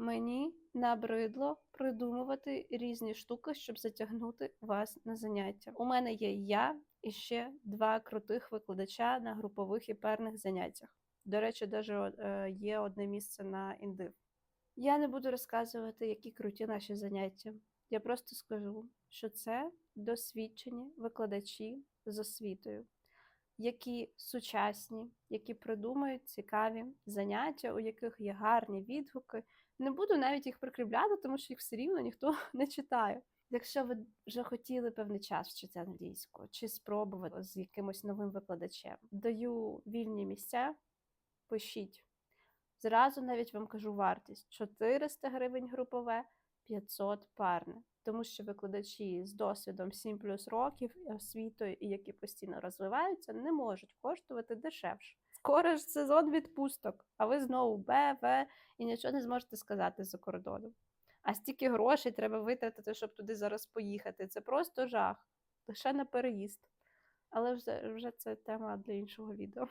Мені набридло придумувати різні штуки, щоб затягнути вас на заняття. У мене є я і ще два крутих викладача на групових і парних заняттях. До речі, даже е, є одне місце на індив. Я не буду розказувати, які круті наші заняття. Я просто скажу, що це досвідчені викладачі з освітою, які сучасні, які придумують цікаві заняття, у яких є гарні відгуки. Не буду навіть їх прикріпляти, тому що їх все рівно ніхто не читає. Якщо ви вже хотіли певний час вчити англійську чи спробувати з якимось новим викладачем, даю вільні місця, пишіть. Зразу навіть вам кажу вартість: 400 гривень групове, 500 парне. Тому що викладачі з досвідом 7 плюс років освітою, які постійно розвиваються, не можуть коштувати дешевше. Скоро ж сезон відпусток, а ви знову Б, В і нічого не зможете сказати за кордоном. А стільки грошей треба витратити, щоб туди зараз поїхати. Це просто жах, лише на переїзд. Але вже, вже це тема для іншого відео.